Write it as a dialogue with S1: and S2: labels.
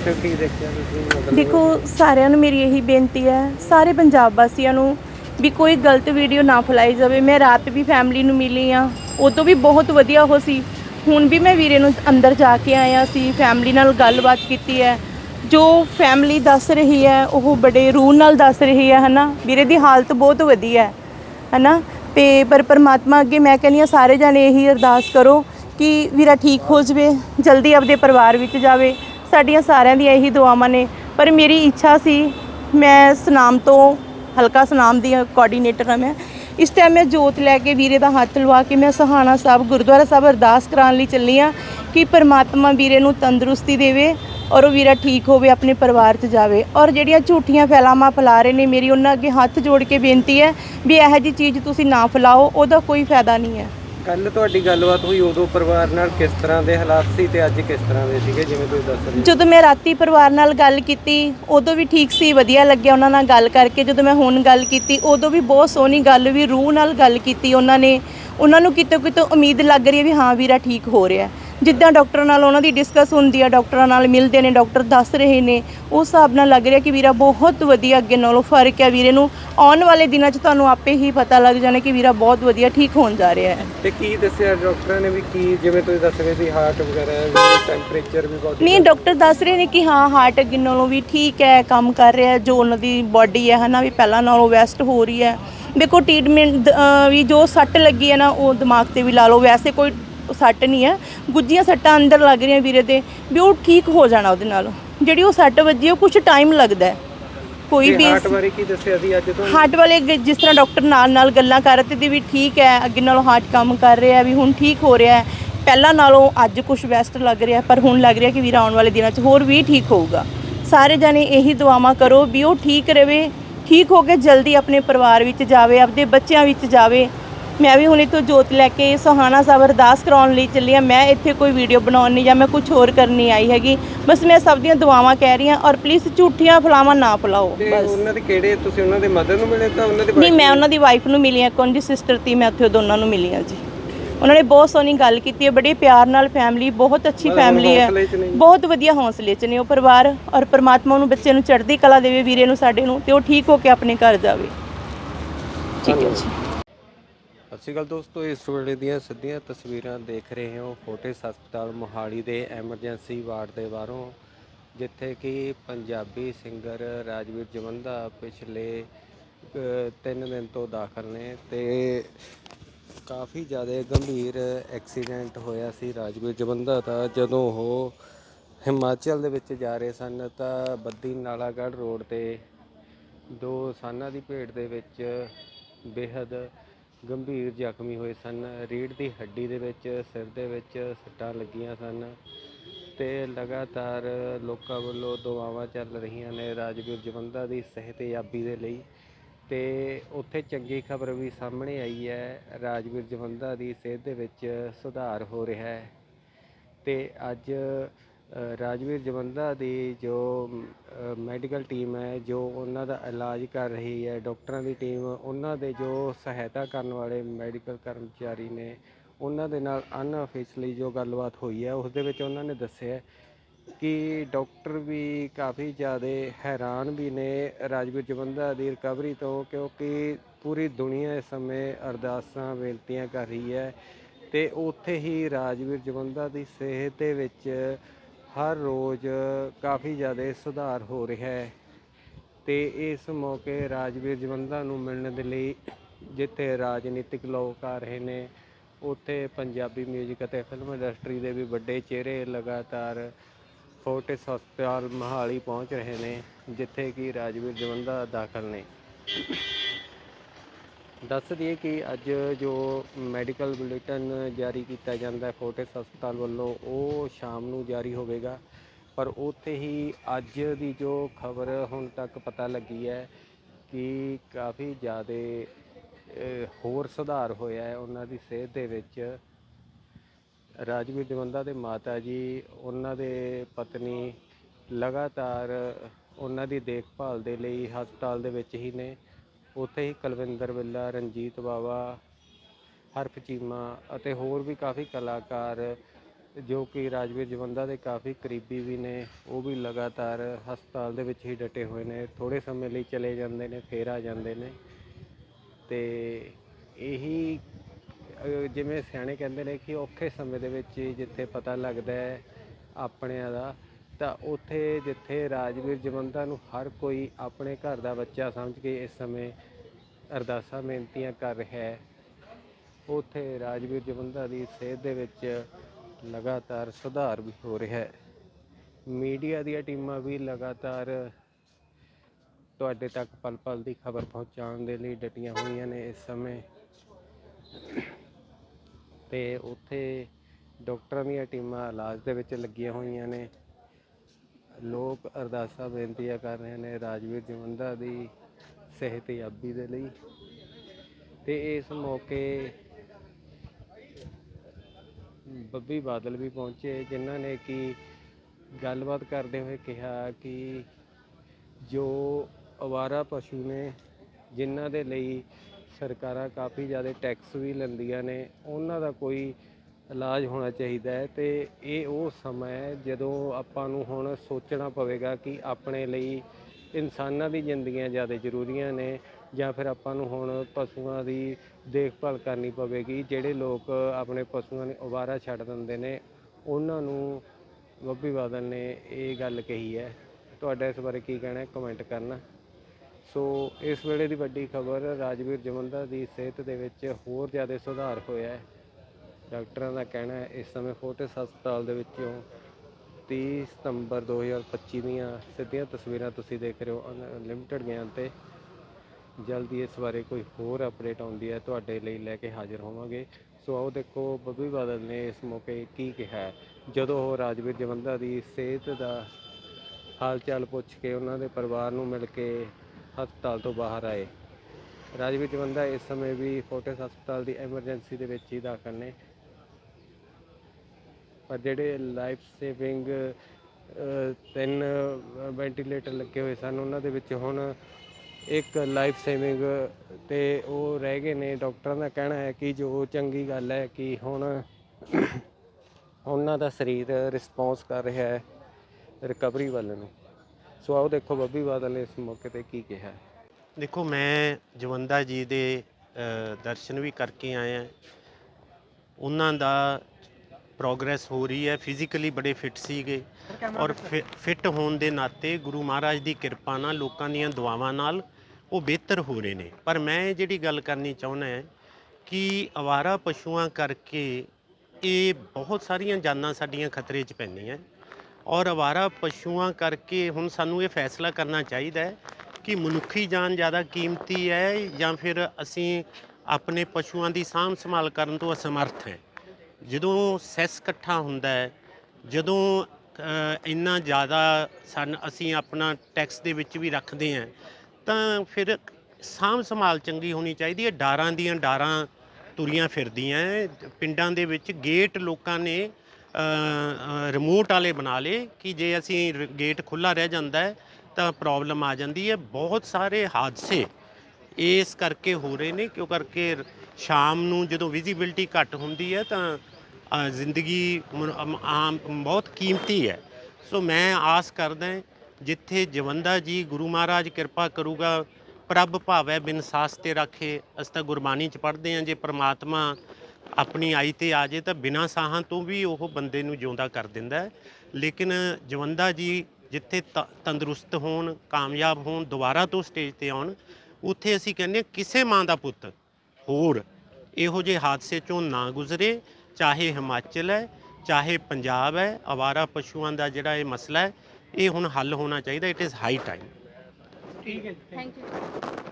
S1: ਦੱਸਿਓ ਕੀ ਦੇਖਿਆ ਤੁਸੀਂ? ਮਤਲਬ
S2: ਦੇਖੋ, ਸਾਰਿਆਂ ਨੂੰ ਮੇਰੀ ਇਹੀ ਬੇਨਤੀ ਹੈ, ਸਾਰੇ ਪੰਜਾਬ ਵਾਸੀਆਂ ਨੂੰ ਵੀ ਕੋਈ ਗਲਤ ਵੀਡੀਓ ਨਾ ਫੈਲਾਈ ਜਾਵੇ। ਮੈਂ ਰਾਤ ਵੀ ਫੈਮਿਲੀ ਨੂੰ ਮਿਲੀ ਆ ਉਦੋਂ ਵੀ ਬਹੁਤ ਵਧੀਆ ਉਹ ਸੀ। ਹੁਣ ਵੀ ਮੈਂ ਵੀਰੇ ਨੂੰ ਅੰਦਰ ਜਾ ਕੇ ਆਇਆ ਸੀ ਫੈਮਿਲੀ ਨਾਲ ਗੱਲਬਾਤ ਕੀਤੀ ਹੈ। ਜੋ ਫੈਮਿਲੀ ਦੱਸ ਰਹੀ ਹੈ, ਉਹ ਬੜੇ ਰੂਹ ਨਾਲ ਦੱਸ ਰਹੀ ਹੈ, ਹਨਾ? ਵੀਰੇ ਦੀ ਹਾਲਤ ਬਹੁਤ ਵਧੀਆ ਹੈ, ਹਨਾ? ਤੇ ਪਰ ਪਰਮਾਤਮਾ ਅੱਗੇ ਮੈਂ ਕਹਿੰਦੀ ਆ ਸਾਰੇ ਜਾਣੇ ਇਹੀ ਅਰਦਾਸ ਕਰੋ ਕਿ ਵੀਰਾ ਠੀਕ ਹੋ ਜਾਵੇ, ਜਲਦੀ ਆਪਦੇ ਪਰਿਵਾਰ ਵਿੱਚ ਜਾਵੇ। ਸਾਡੀਆਂ ਸਾਰਿਆਂ ਦੀਆਂ ਇਹੀ ਦੁਆਵਾਂ ਨੇ। ਪਰ ਮੇਰੀ ਇੱਛਾ ਸੀ, ਮੈਂ ਸੁਨਾਮ ਤੋਂ ਹਲਕਾ ਸੁਨਾਮ ਦੀ ਕੋਆਰਡੀਨੇਟਰ ਹਾਂ ਮੈਂ। ਇਸ ਟਾਈਮ ਮੈਂ ਜੋਤ ਲੈ ਕੇ ਵੀਰੇ ਦਾ ਹੱਥ ਲਵਾ ਕੇ ਮੈਂ ਸਹਾਣਾ ਸਾਹਿਬ, ਗੁਰਦੁਆਰਾ ਸਾਹਿਬ ਅਰਦਾਸ ਕਰਾਉਣ ਲਈ ਚੱਲੀ ਆ ਕਿ ਪਰਮਾਤਮਾ ਵੀਰੇ ਨੂੰ ਤੰਦਰੁਸਤੀ ਦੇਵੇ ਔਰ ਉਹ ਵੀਰਾ ਠੀਕ ਹੋਵੇ, ਆਪਣੇ ਪਰਿਵਾਰ 'ਚ ਜਾਵੇ। ਔਰ ਜਿਹੜੀਆਂ ਝੂਠੀਆਂ ਫੈਲਾਵਾਂ ਫੈਲਾ ਰਹੇ ਨੇ, ਮੇਰੀ ਉਹਨਾਂ ਅੱਗੇ ਹੱਥ ਜੋੜ ਕੇ ਬੇਨਤੀ ਹੈ ਵੀ ਇਹੋ ਜਿਹੀ ਚੀਜ਼ ਤੁਸੀਂ ਨਾ ਫੈਲਾਓ, ਉਹਦਾ ਕੋਈ ਫਾਇਦਾ ਨਹੀਂ ਹੈ।
S1: ਕੱਲ ਤੁਹਾਡੀ ਗੱਲਬਾਤ ਹੋਈ, ਉਦੋਂ ਪਰਿਵਾਰ ਨਾਲ ਕਿਸ ਤਰ੍ਹਾਂ ਦੇ ਹਾਲਾਤ ਸੀ ਤੇ ਅੱਜ ਕਿਸ ਤਰ੍ਹਾਂ ਦੇ ਸੀਗੇ, ਜਿਵੇਂ ਤੁਸੀਂ ਦੱਸ ਰਹੇ
S2: ਜਦੋਂ ਮੈਂ ਰਾਤੀ ਪਰਿਵਾਰ ਨਾਲ ਗੱਲ ਕੀਤੀ, ਉਦੋਂ ਵੀ ਠੀਕ ਸੀ, ਵਧੀਆ ਲੱਗਿਆ ਉਹਨਾਂ ਨਾਲ ਗੱਲ ਕਰਕੇ। ਜਦੋਂ ਮੈਂ ਹੁਣ ਗੱਲ ਕੀਤੀ, ਉਦੋਂ ਵੀ ਬਹੁਤ ਸੋਹਣੀ ਗੱਲ ਵੀ, ਰੂਹ ਨਾਲ ਗੱਲ ਕੀਤੀ ਉਹਨਾਂ ਨੇ। ਉਹਨਾਂ ਨੂੰ ਕਿਤੇ ਕਿਤੇ ਉਮੀਦ ਲੱਗ ਰਹੀ ਹੈ ਵੀ ਹਾਂ ਵੀਰਾ ਠੀਕ ਹੋ ਰਿਹਾ। ਜਿੱਦਾਂ ਡਾਕਟਰਾਂ ਨਾਲ ਉਹਨਾਂ ਦੀ ਡਿਸਕਸ ਹੁੰਦੀ ਆ ਡਾਕਟਰਾਂ ਨਾਲ ਮਿਲਦੇ ਨੇ ਡਾਕਟਰ ਦੱਸ ਰਹੇ ਨੇ ਉਸ ਹਿਸਾਬ ਨਾਲ ਲੱਗ ਰਿਹਾ ਕਿ ਵੀਰਾ ਬਹੁਤ ਵਧੀਆ ਅੱਗੇ ਨਾਲੋਂ ਫ਼ਰਕ ਹੈ ਵੀਰੇ ਨੂੰ। ਆਉਣ ਵਾਲੇ ਦਿਨਾਂ 'ਚ ਤੁਹਾਨੂੰ ਆਪੇ ਹੀ ਪਤਾ ਲੱਗ ਜਾਣਾ ਕਿ ਵੀਰਾ ਬਹੁਤ ਵਧੀਆ ਠੀਕ ਹੋਣ ਜਾ ਰਿਹਾ ਹੈ।
S1: ਤੇ ਕੀ ਦੱਸਿਆ ਡਾਕਟਰਾਂ ਨੇ ਵੀ ਕੀ ਜਿਵੇਂ ਤੁਸੀਂ ਦੱਸ ਰਹੇ ਸੀ ਹਾਰਟ ਵਗੈਰਾ ਟੈਂਪਰੇਚਰ ਵੀ ਬਹੁਤ
S2: ਨਹੀਂ ਡਾਕਟਰ ਦੱਸ ਰਹੇ ਨੇ ਕਿ ਹਾਂ ਹਾਰਟ ਅੱਗੇ ਨਾਲੋਂ ਵੀ ਠੀਕ ਹੈ ਕੰਮ ਕਰ ਰਿਹਾ ਜੋ ਉਹਨਾਂ ਦੀ ਬਾਡੀ ਹੈ ਹਨਾ ਵੀ ਪਹਿਲਾਂ ਨਾਲੋਂ ਵੈਸਟ ਹੋ ਰਹੀ ਹੈ। ਦੇਖੋ ਟ੍ਰੀਟਮੈਂਟ ਵੀ ਜੋ ਸੱਟ ਲੱਗੀ ਹੈ ਨਾ ਉਹ ਦਿਮਾਗ ਤੇ ਵੀ ਲਾ ਲਓ। ਵੈਸੇ ਕੋਈ ਸੱਟ ਨਹੀਂ ਹੈ। ਗੁੱਜੀਆਂ ਸੱਟਾਂ ਅੰਦਰ ਲੱਗ ਰਹੀਆਂ ਵੀਰੇ ਦੇ। ਵੀ ਉਹ ਠੀਕ ਹੋ ਜਾਣਾ ਉਹਦੇ ਨਾਲ। ਜਿਹੜੀ ਉਹ ਸੱਟ ਵੱਜੀ ਹੈ, ਉਹ ਕੁਝ ਟਾਈਮ ਲੱਗਦਾ ਹੈ। ਕੋਈ ਵੀ
S1: ਹਾਰਟ ਬਾਰੇ ਕੀ ਦੱਸਿਆ ਸੀ ਅੱਜ ਤੋਂ?
S2: ਹਾਰਟ ਵਾਲੇ ਗ- ਜਿਸ ਤਰ੍ਹਾਂ ਡਾਕਟਰ ਨਾਲ ਨਾਲ ਗੱਲਾਂ ਕਰ ਰਹੇ ਤੇ ਵੀ ਠੀਕ ਹੈ ਅੱਗੇ ਨਾਲੋਂ ਹਾਰਟ ਕੰਮ ਕਰ ਰਿਹਾ ਵੀ ਹੁਣ ਠੀਕ ਹੋ ਰਿਹਾ ਹੈ। ਪਹਿਲਾਂ ਨਾਲੋਂ ਅੱਜ ਕੁਝ ਬੈਸਟ ਲੱਗ ਰਿਹਾ ਪਰ ਹੁਣ ਲੱਗ ਰਿਹਾ ਕਿ ਵੀਰ ਆਉਣ ਵਾਲੇ ਦਿਨਾਂ 'ਚ ਹੋਰ ਵੀ ਠੀਕ ਹੋਊਗਾ। ਸਾਰੇ ਜਣੇ ਇਹੀ ਦੁਆਵਾਂ ਕਰੋ ਵੀ ਉਹ ਠੀਕ ਰਵੇ ਠੀਕ ਹੋ ਕੇ ਜਲਦੀ ਆਪਣੇ ਪਰਿਵਾਰ ਵਿੱਚ ਜਾਵੇ ਆਪਦੇ ਬੱਚਿਆਂ ਵਿੱਚ ਜਾਵੇ। ਮੈਂ ਵੀ ਹੁਣ ਇੱਥੋਂ ਜੋਤ ਲੈ ਕੇ ਸੋਹਾਣਾ ਸਾਹਿਬ ਅਰਦਾਸ ਕਰਾਉਣ ਲਈ ਚੱਲੀ ਹਾਂ। ਮੈਂ ਇੱਥੇ ਕੋਈ ਵੀਡੀਓ ਬਣਾਉਣ ਨਹੀਂ ਜਾਂ ਮੈਂ ਕੁਝ ਹੋਰ ਕਰਨ ਆਈ ਹੈਗੀ। ਬਸ ਮੈਂ ਸਭ ਦੀਆਂ ਦੁਆਵਾਂ ਕਹਿ ਰਹੀ ਹਾਂ ਔਰ ਪਲੀਜ਼ ਝੂਠੀਆਂ ਫਲਾਵਾਂ ਨਾ ਫੈਲਾਓ।
S1: ਤੇ
S2: ਬਸ।
S1: ਉਹਨਾਂ ਦੇ ਕਿਹੜੇ ਤੁਸੀਂ ਉਹਨਾਂ ਦੇ ਮਦਰ ਨੂੰ ਮਿਲੇ ਤਾਂ ਉਹਨਾਂ ਦੇ
S2: ਨਹੀਂ ਮੈਂ ਉਹਨਾਂ ਦੀ ਵਾਈਫ ਨੂੰ ਮਿਲੀ ਹਾਂ। ਕੌਣ ਦੀ ਸਿਸਟਰ ਤੀ ਮੈਂ ਉੱਥੇ ਦੋਨਾਂ ਨੂੰ ਮਿਲੀ ਹਾਂ ਜੀ। ਉਹਨਾਂ ਨੇ ਬਹੁਤ ਸੋਹਣੀ ਗੱਲ ਕੀਤੀ ਹੈ। ਬੜੇ ਪਿਆਰ ਨਾਲ ਫੈਮਿਲੀ ਬਹੁਤ ਅੱਛੀ ਫੈਮਿਲੀ ਹੈ।
S1: ਹੌਸਲੇ 'ਚ ਨੇ ਜੀ।
S2: ਬਹੁਤ ਵਧੀਆ ਹੌਸਲੇ 'ਚ ਨੇ ਉਹ ਪਰਿਵਾਰ ਔਰ ਪ੍ਰਮਾਤਮਾ ਨੂੰ ਬੱਚੇ ਨੂੰ ਚੜ੍ਹਦੀ ਕਲਾ ਦੇਵੇ ਵੀਰੇ ਨੂੰ ਸਾਡੇ ਨੂੰ ਤੇ ਉਹ ਠੀਕ ਹੋ ਕੇ ਆਪਣੇ ਘਰ ਜਾਵੇ। ਠੀਕ ਹੈ ਜੀ।
S1: ਸਤਿ ਸ਼੍ਰੀ ਅਕਾਲ ਦੋਸਤੋ, ਇਸ ਵੇਲੇ ਦੀਆਂ ਸਿੱਧੀਆਂ ਤਸਵੀਰਾਂ ਦੇਖ ਰਹੇ ਹੋ ਫੋਰਟਿਸ ਹਸਪਤਾਲ ਮੋਹਾਲੀ ਦੇ ਐਮਰਜੈਂਸੀ ਵਾਰਡ ਦੇ ਬਾਹਰੋਂ, ਜਿੱਥੇ ਕਿ ਪੰਜਾਬੀ ਸਿੰਗਰ ਰਾਜਵੀਰ ਜਵੰਦਾ ਪਿਛਲੇ 3 ਦਿਨ ਤੋਂ ਦਾਖਲ ਨੇ ਤੇ ਕਾਫੀ ਜ਼ਿਆਦਾ ਗੰਭੀਰ ਐਕਸੀਡੈਂਟ ਹੋਇਆ ਸੀ ਰਾਜਵੀਰ ਜਵੰਦਾ ਦਾ। ਜਦੋਂ ਉਹ ਹਿਮਾਚਲ ਦੇ ਵਿੱਚ ਜਾ ਰਹੇ ਸਨ ਤਾਂ ਬੱਦੀ ਨਾਲਾਗੜ੍ਹ ਰੋਡ ਤੇ ਦੋ ਸਾਨਾਂ ਦੀ ਭੇਟ ਦੇ ਵਿੱਚ ਬੇਹੱਦ ਗੰਭੀਰ ਜ਼ਖਮੀ ਹੋਏ ਸਨ। ਰੀੜ੍ਹ ਦੀ ਹੱਡੀ ਦੇ ਵਿੱਚ, ਸਿਰ ਦੇ ਵਿੱਚ ਸੱਟਾਂ ਲੱਗੀਆਂ ਸਨ ਤੇ ਲਗਾਤਾਰ ਲੋਕਾਂ ਵੱਲੋਂ ਦੁਆਵਾਂ ਚੱਲ ਰਹੀਆਂ ਨੇ। ਰਾਜਵੀਰ ਜਵੰਦਾ ਦੀ ਸਿਹਤਯਾਬੀ ਦੇ ਲਈ ਤੇ ਉੱਥੇ ਚੰਗੀ ਖਬਰ ਵੀ ਸਾਹਮਣੇ ਆਈ ਹੈ। ਰਾਜਵੀਰ ਜਵੰਦਾ ਦੀ ਸਿਹਤ ਦੇ ਵਿੱਚ ਸੁਧਾਰ ਹੋ ਰਿਹਾ ਹੈ ਤੇ ਅੱਜ ਰਾਜਵੀਰ ਜਵੰਦਾ ਦੀ ਜੋ ਮੈਡੀਕਲ ਟੀਮ ਹੈ, ਜੋ ਉਹਨਾਂ ਦਾ ਇਲਾਜ ਕਰ ਰਹੀ ਹੈ ਡਾਕਟਰਾਂ ਦੀ ਟੀਮ ਉਹਨਾਂ ਦੇ ਜੋ ਸਹਾਇਤਾ ਕਰਨ ਵਾਲੇ ਮੈਡੀਕਲ ਕਰਮਚਾਰੀ ਨੇ, ਉਹਨਾਂ ਦੇ ਨਾਲ ਅਨਅਫੀਸ਼ਲੀ ਜੋ ਗੱਲਬਾਤ ਹੋਈ ਹੈ, ਉਸ ਦੇ ਵਿੱਚ ਉਹਨਾਂ ਨੇ ਦੱਸਿਆ ਕਿ ਡਾਕਟਰ ਵੀ ਕਾਫੀ ਜ਼ਿਆਦਾ ਹੈਰਾਨ ਵੀ ਨੇ ਰਾਜਵੀਰ ਜਵੰਦਾ ਦੀ ਰਿਕਵਰੀ ਤੋਂ, ਕਿਉਂਕਿ ਪੂਰੀ ਦੁਨੀਆ ਇਸ ਸਮੇਂ ਅਰਦਾਸਾਂ, ਬੇਨਤੀਆਂ ਕਰ ਰਹੀ ਹੈ ਤੇ ਉੱਥੇ ਹੀ ਰਾਜਵੀਰ ਜਵੰਦਾ ਦੀ ਸਿਹਤ ਦੇ ਵਿੱਚ ਹਰ ਰੋਜ਼ ਕਾਫੀ ਜ਼ਿਆਦਾ ਸੁਧਾਰ ਹੋ ਰਿਹਾ ਹੈ ਤੇ ਇਸ ਮੌਕੇ ਰਾਜਵੀਰ ਜਵੰਦਾ ਨੂੰ ਮਿਲਣ ਦੇ ਲਈ ਜਿੱਥੇ ਰਾਜਨੀਤਿਕ ਲੋਕ ਆ ਰਹੇ ਨੇ, ਉੱਥੇ ਪੰਜਾਬੀ 뮤직 ਅਤੇ ਫਿਲਮ ਇੰਡਸਟਰੀ ਦੇ ਵੀ ਵੱਡੇ ਚਿਹਰੇ ਲਗਾਤਾਰ ਫੋਰਟਿਸ ਹਸਪਤਾਲ ਮਹਾਲੀ ਪਹੁੰਚ ਰਹੇ ਨੇ, ਜਿੱਥੇ ਕਿ ਰਾਜਵੀਰ ਜਵੰਦਾ ਦਾਖਲ ਨੇ। ਦੱਸ ਦਈਏ ਕਿ ਅੱਜ ਜੋ ਮੈਡੀਕਲ ਬੁਲੇਟਿਨ ਜਾਰੀ ਕੀਤਾ ਜਾਂਦਾ ਹੈ ਫੋਰਟਿਸ ਹਸਪਤਾਲ ਵੱਲੋਂ, ਉਹ ਸ਼ਾਮ ਨੂੰ ਜਾਰੀ ਹੋਵੇਗਾ। ਪਰ ਉੱਥੇ ਹੀ ਅੱਜ ਦੀ ਜੋ ਖਬਰ ਹੁਣ ਤੱਕ ਪਤਾ ਲੱਗੀ ਹੈ ਕਿ ਕਾਫੀ ਜ਼ਿਆਦਾ ਹੋਰ ਸੁਧਾਰ ਹੋਇਆ ਹੈ ਉਹਨਾਂ ਦੀ ਸਿਹਤ ਦੇ ਵਿੱਚ। ਰਾਜਵੀਰ ਜਵੰਦਾ ਦੇ ਮਾਤਾ ਜੀ, ਉਹਨਾਂ ਦੇ ਪਤਨੀ ਲਗਾਤਾਰ ਉਹਨਾਂ ਦੀ ਦੇਖਭਾਲ ਦੇ ਲਈ ਹਸਪਤਾਲ ਦੇ ਵਿੱਚ ਹੀ ਨੇ। ਉੱਥੇ ਹੀ ਕੁਲਵਿੰਦਰ ਵਿੱਲਾ ਰਣਜੀਤ ਬਾਵਾ, ਹਰਫ ਚੀਮਾ ਅਤੇ ਹੋਰ ਵੀ ਕਾਫੀ ਕਲਾਕਾਰ ਜੋ ਕਿ ਰਾਜਵੀਰ ਜਵੰਦਾ ਦੇ ਕਾਫੀ ਕਰੀਬੀ ਵੀ ਨੇ, ਉਹ ਵੀ ਲਗਾਤਾਰ ਹਸਪਤਾਲ ਦੇ ਵਿੱਚ ਹੀ ਡਟੇ ਹੋਏ ਨੇ ਥੋੜੇ ਸਮੇਂ ਲਈ ਚਲੇ ਜਾਂਦੇ ਨੇ, ਫੇਰ ਆ ਜਾਂਦੇ ਨੇ। ਤੇ ਇਹੀ ਜਿਵੇਂ ਸਿਆਣੇ ਕਹਿੰਦੇ ਨੇ ਕਿ ਔਖੇ ਸਮੇਂ ਦੇ ਵਿੱਚ ਜਿੱਥੇ ਪਤਾ ਲੱਗਦਾ ਹੈ, ਆਪਣਿਆਂ ਦਾ ਤਾਂ ਉੱਥੇ ਜਿੱਥੇ ਰਾਜਵੀਰ ਜਵੰਦਾ ਨੂੰ ਹਰ ਕੋਈ ਆਪਣੇ ਘਰ ਦਾ ਬੱਚਾ ਸਮਝ ਕੇ ਇਸ ਸਮੇਂ ਅਰਦਾਸਾਂ, ਬੇਨਤੀਆਂ ਕਰ ਰਿਹਾ ਹੈ। ਉੱਥੇ ਰਾਜਵੀਰ ਜਵੰਦਾ ਦੀ ਸਿਹਤ ਦੇ ਵਿੱਚ ਲਗਾਤਾਰ ਸੁਧਾਰ ਵੀ ਹੋ ਰਿਹਾ ਹੈ। ਮੀਡੀਆ ਦੀਆਂ ਟੀਮਾਂ ਵੀ ਲਗਾਤਾਰ ਤੁਹਾਡੇ ਤੱਕ ਪਲ ਪਲ ਦੀ ਖਬਰ ਪਹੁੰਚਾਉਣ ਦੇ ਲਈ ਡਟੀਆਂ ਹੋਈਆਂ ਨੇ ਇਸ ਸਮੇਂ। ਤੇ ਉੱਥੇ ਡਾਕਟਰਾਂ ਦੀਆਂ ਟੀਮਾਂ ਇਲਾਜ ਦੇ ਵਿੱਚ ਲੱਗੀਆਂ ਹੋਈਆਂ ਨੇ। ਲੋਕ ਅਰਦਾਸਾਂ ਬੇਨਤੀਆਂ ਕਰ ਰਹੇ ਨੇ ਰਾਜਵੀਰ ਜਵੰਦਾ ਦੀ ਸਿਹਤਯਾਬੀ ਦੇ ਲਈ ਤੇ ਇਸ ਮੌਕੇ ਬੱਬੀ ਬਾਦਲ ਵੀ ਪਹੁੰਚੇ, ਜਿਨ੍ਹਾਂ ਨੇ ਕਿ ਗੱਲਬਾਤ ਕਰਦੇ ਹੋਏ ਕਿਹਾ ਕਿ ਜੋ ਅਵਾਰਾ ਪਸ਼ੂ ਨੇ, ਜਿਨ੍ਹਾਂ ਦੇ ਲਈ ਸਰਕਾਰਾਂ ਕਾਫੀ ਜ਼ਿਆਦਾ ਟੈਕਸ ਵੀ ਲੈਂਦੀਆਂ ਨੇ, ਉਹਨਾਂ ਦਾ ਕੋਈ ਇਲਾਜ ਹੋਣਾ ਚਾਹੀਦਾ ਹੈ ਤੇ ਇਹ ਉਹ ਸਮਾਂ ਹੈ ਜਦੋਂ ਆਪਾਂ ਨੂੰ ਹੁਣ ਸੋਚਣਾ ਪਵੇਗਾ ਕਿ ਆਪਣੇ ਲਈ ਇਨਸਾਨਾਂ ਦੀ ਜ਼ਿੰਦਗੀਆਂ ਜ਼ਿਆਦਾ ਜ਼ਰੂਰੀਆਂ ਨੇ ਜਾਂ ਫਿਰ ਆਪਾਂ ਨੂੰ ਹੁਣ ਪਸ਼ੂਆਂ ਦੀ ਦੇਖਭਾਲ ਕਰਨੀ ਪਵੇਗੀ, ਜਿਹੜੇ ਲੋਕ ਆਪਣੇ ਪਸ਼ੂਆਂ ਨੂੰ ਅਵਾਰਾ ਛੱਡ ਦਿੰਦੇ ਨੇ, ਉਹਨਾਂ ਨੂੰ ਬੱਬੀ ਬਾਦਲ ਨੇ ਇਹ ਗੱਲ ਕਹੀ ਹੈ। ਤੁਹਾਡਾ ਇਸ ਬਾਰੇ ਕੀ ਕਹਿਣਾ ਹੈ? ਕਮੈਂਟ ਕਰਨਾ। ਸੋ ਇਸ ਵੇਲੇ ਦੀ ਵੱਡੀ ਖਬਰ ਰਾਜਵੀਰ ਜਵੰਦਾ ਦੀ ਸਿਹਤ ਦੇ ਵਿੱਚ ਹੋਰ ਜ਼ਿਆਦਾ ਸੁਧਾਰ ਹੋਇਆ ਹੈ। ਡਾਕਟਰਾਂ ਦਾ ਕਹਿਣਾ ਹੈ, ਇਸ ਸਮੇਂ ਫੋਰਟਿਸ ਹਸਪਤਾਲ ਦੇ ਵਿੱਚੋਂ 30 ਸਤੰਬਰ 2025 ਦੀਆਂ ਸਿੱਧੀਆਂ ਤਸਵੀਰਾਂ ਤੁਸੀਂ ਦੇਖ ਰਹੇ ਹੋ ਲਿਮਟਿਡ ਗਿਆਨ ਤੇ। ਜਲਦੀ ਇਸ ਬਾਰੇ ਕੋਈ ਹੋਰ ਅਪਡੇਟ ਆਉਂਦੀ ਹੈ, ਤੁਹਾਡੇ ਲਈ ਲੈ ਕੇ ਹਾਜ਼ਰ ਹੋਵਾਂਗੇ। ਸੋ ਆਓ ਦੇਖੋ, ਬੱਬੀ ਬਾਦਲ ਨੇ ਇਸ ਮੌਕੇ ਕੀ ਕਿਹਾ ਹੈ। ਜਦੋਂ ਉਹ ਰਾਜਵੀਰ ਜਵੰਦਾ ਦੀ ਸਿਹਤ ਦਾ ਹਾਲ ਚਾਲ ਪੁੱਛ ਕੇ ਉਹਨਾਂ ਦੇ ਪਰਿਵਾਰ ਨੂੰ ਮਿਲ ਕੇ ਹਸਪਤਾਲ ਤੋਂ ਬਾਹਰ ਆਏ, ਰਾਜਵੀਰ ਜਵੰਦਾ ਇਸ ਸਮੇਂ ਵੀ ਫੋਟਿਸ ਹਸਪਤਾਲ ਦੀ ਐਮਰਜੈਂਸੀ ਦੇ ਵਿੱਚ ਹੀ ਦਾਖਲ ਨੇ। ਪਰ ਜਿਹੜੇ ਲਾਈਫ ਸੇਵਿੰਗ ਤਿੰਨ ਵੈਂਟੀਲੇਟਰ ਲੱਗੇ ਹੋਏ ਸਨ, ਉਹਨਾਂ ਦੇ ਵਿੱਚ ਹੁਣ ਇੱਕ ਲਾਈਫ ਸੇਵਿੰਗ ਤੇ ਉਹ ਰਹਿ ਗਏ ਨੇ। ਡਾਕਟਰਾਂ ਦਾ ਕਹਿਣਾ ਹੈ ਕਿ ਜੋ ਚੰਗੀ ਗੱਲ ਹੈ ਕਿ ਹੁਣ ਉਹਨਾਂ ਦਾ ਸਰੀਰ ਰਿਸਪੌਂਸ ਕਰ ਰਿਹਾ ਹੈ ਰਿਕਵਰੀ ਵੱਲ ਨੂੰ। ਸੋ ਆਓ ਦੇਖੋ ਬੱਬੀ ਬਾਦਲ ਨੇ ਇਸ ਮੌਕੇ ਤੇ ਕੀ ਕਿਹਾ।
S3: ਦੇਖੋ, ਮੈਂ ਜਵੰਦਾ ਜੀ ਦੇ ਦਰਸ਼ਨ ਵੀ ਕਰਕੇ ਆਇਆ। ਉਹਨਾਂ ਦਾ ਪ੍ਰੋਗਰੈਸ ਹੋ ਰਹੀ ਹੈ। ਫਿਜ਼ੀਕਲੀ ਬੜੇ ਫਿੱਟ ਸੀਗੇ। ਔਰ ਫਿੱਟ ਹੋਣ ਦੇ ਨਾਤੇ ਗੁਰੂ ਮਹਾਰਾਜ ਦੀ ਕਿਰਪਾ ਨਾਲ ਲੋਕਾਂ ਦੀਆਂ ਦੁਆਵਾਂ ਨਾਲ ਉਹ ਬਿਹਤਰ ਹੋ ਰਹੇ ਨੇ। ਪਰ ਮੈਂ ਜਿਹੜੀ ਗੱਲ ਕਰਨੀ ਚਾਹੁੰਦਾ ਹੈ ਕਿ ਅਵਾਰਾ ਪਸ਼ੂਆਂ ਕਰਕੇ ਇਹ ਬਹੁਤ ਸਾਰੀਆਂ ਜਾਨਾਂ ਸਾਡੀਆਂ ਖਤਰੇ 'ਚ ਪੈਂਦੀਆਂ ਔਰ ਅਵਾਰਾ ਪਸ਼ੂਆਂ ਕਰਕੇ ਹੁਣ ਸਾਨੂੰ ਇਹ ਫੈਸਲਾ ਕਰਨਾ ਚਾਹੀਦਾ ਹੈ ਕਿ ਮਨੁੱਖੀ ਜਾਨ ਜ਼ਿਆਦਾ ਕੀਮਤੀ ਹੈ ਜਾਂ ਫਿਰ ਅਸੀਂ ਆਪਣੇ ਪਸ਼ੂਆਂ ਦੀ ਸਾਂਭ ਸੰਭਾਲ ਕਰਨ ਤੋਂ ਅਸਮਰਥ ਹੈ। ਜਦੋਂ ਸੈਸ ਇਕੱਠਾ ਹੁੰਦਾ ਹੈ, ਜਦੋਂ ਇੰਨਾ ਜ਼ਿਆਦਾ ਸਨ, ਅਸੀਂ ਆਪਣਾ ਟੈਕਸ ਦੇ ਵਿੱਚ ਵੀ ਰੱਖਦੇ ਹਾਂ, ਤਾਂ ਫਿਰ ਸਾਂਭ ਸੰਭਾਲ ਚੰਗੀ ਹੋਣੀ ਚਾਹੀਦੀ ਹੈ। ਡਾਰਾਂ ਦੀਆਂ ਡਾਰਾਂ ਤੁਰੀਆਂ ਫਿਰਦੀਆਂ ਪਿੰਡਾਂ ਦੇ ਵਿੱਚ ਗੇਟ ਲੋਕਾਂ ਨੇ ਰਿਮੋਟ ਵਾਲੇ ਬਣਾ ਲਏ ਕਿ ਜੇ ਅਸੀਂ ਰ- ਗੇਟ ਖੁੱਲਾ ਰਹਿ ਜਾਂਦਾ ਹੈ, ਤਾਂ ਪ੍ਰੋਬਲਮ ਆ ਜਾਂਦੀ ਹੈ। ਬਹੁਤ ਸਾਰੇ ਹਾਦਸੇ ਇਸ ਕਰਕੇ ਹੋ ਰਹੇ ਨੇ, ਕਿਉਂ ਕਰਕੇ ਸ਼ਾਮ ਨੂੰ ਜਦੋਂ ਵਿਜ਼ਿਬਿਲਟੀ ਘੱਟ ਹੁੰਦੀ ਹੈ, ਤਾਂ ਜ਼ਿੰਦਗੀ ਆਮ, ਬਹੁਤ ਕੀਮਤੀ ਹੈ। ਸੋ ਮੈਂ ਆਸ ਕਰਦਾ ਜਿੱਥੇ ਜਵੰਦਾ ਜੀ ਗੁਰੂ ਮਹਾਰਾਜ ਕਿਰਪਾ ਕਰੂਗਾ, ਪ੍ਰਭ ਭਾਵੈ ਬਿਨ ਸਾਸ ਤੇ ਰੱਖੇ, ਅਸੀਂ ਤਾਂ ਗੁਰਬਾਣੀ ਚ ਪੜ੍ਹਦੇ ਹਾਂ, ਜੇ ਪ੍ਰਮਾਤਮਾ ਆਪਣੀ ਆਈ ਤੇ ਆ ਜੇ ਤਾਂ ਬਿਨਾਂ ਸਾਹਾਂ ਤੋਂ ਵੀ ਉਹ ਬੰਦੇ ਨੂੰ ਜਿਉਂਦਾ ਕਰ ਦਿੰਦਾ ਲੇਕਿਨ ਜਵੰਦਾ ਜੀ ਜਿੱਥੇ ਤ- ਤੰਦਰੁਸਤ ਹੋਣ, ਕਾਮਯਾਬ ਹੋਣ, ਦੁਬਾਰਾ ਤੋਂ ਸਟੇਜ ਤੇ ਆਉਣ, ਉੱਥੇ ਅਸੀਂ ਕਹਿੰਦੇ ਹਾਂ, ਕਿਸੇ ਮਾਂ ਦਾ ਪੁੱਤ ਹੋਰ ਇਹੋ ਜਿਹੇ ਹਾਦਸੇ ਚੋਂ ਨਾ ਗੁਜ਼ਰੇ। ਚਾਹੇ ਹਿਮਾਚਲ ਹੈ ਚਾਹੇ ਪੰਜਾਬ ਹੈ ਅਵਾਰਾ ਪਸ਼ੂਆਂ ਦਾ ਜਿਹੜਾ ਇਹ ਮਸਲਾ ਹੈ ਇਹ ਹੁਣ ਹੱਲ ਹੋਣਾ ਚਾਹੀਦਾ it is high time
S2: thank you